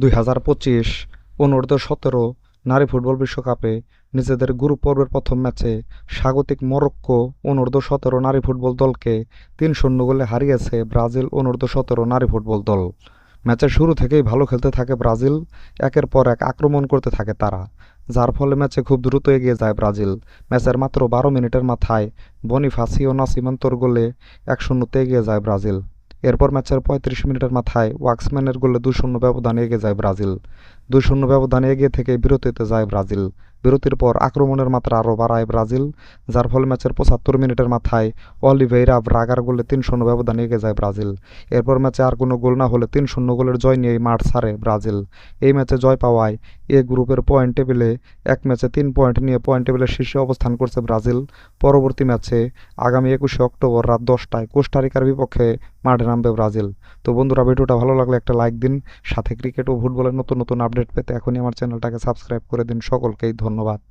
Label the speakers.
Speaker 1: দুই হাজার পঁচিশ অনূর্ধ্ব সতেরো, নারী ফুটবল বিশ্বকাপে নিজেদের গ্রুপ পর্বের প্রথম ম্যাচে স্বাগতিক মরক্কো অনূর্ধ্ব সতেরো নারী ফুটবল দলকে তিন শূন্য গোলে হারিয়েছে ব্রাজিল অনূর্ধ্ব সতেরো নারী ফুটবল দল। ম্যাচের শুরু থেকেই ভালো খেলতে থাকে ব্রাজিল, একের পর এক আক্রমণ করতে থাকে তারা, যার ফলে ম্যাচে খুব দ্রুত এগিয়ে যায় ব্রাজিল। ম্যাচের মাত্র বারো মিনিটের মাথায় বনিফাসিও নাসিমান্তর গোলে এক শূন্যতে এগিয়ে যায় ব্রাজিল। এরপর ম্যাচের পঁয়ত্রিশ মিনিটের মাথায় ওয়াক্সম্যানের গোলে দুই শূন্য ব্যবধানে এগিয়ে যায় ব্রাজিল। দুই শূন্য ব্যবধানে এগিয়ে থেকে বিরতিতে যায় ব্রাজিল। বিরতির পর আক্রমণের মাত্রা আরও বাড়ায় ব্রাজিল, যার ফলে ম্যাচের পঁচাত্তর মিনিটের মাথায় অলিভেইরা ব্রাগার গোলে তিন শূন্য ব্যবধানে এগিয়ে যায় ব্রাজিল। এরপর ম্যাচে আর কোনো গোল না হলে তিন শূন্য গোলের জয় নিয়েই মাঠ ছাড়ে ব্রাজিল। এই ম্যাচে জয় পাওয়ায় এ গ্রুপের পয়েন্ট টেবিলে এক ম্যাচে তিন পয়েন্ট নিয়ে পয়েন্ট টেবিলের শীর্ষে অবস্থান করছে ব্রাজিল। পরবর্তী ম্যাচে আগামী একুশে অক্টোবর রাত দশটায় কোস্টারিকার বিপক্ষে মাঠে নামবে ব্রাজিল। তো বন্ধুরা, ভিডিওটা ভালো লাগলে একটা লাইক দিন। সাথে ক্রিকেট ও ফুটবলের নতুন নতুন আপডেট পেতে এখনই আমার চ্যানেলটাকে সাবস্ক্রাইব করে দিন। সকলকেই ধন্যবাদ।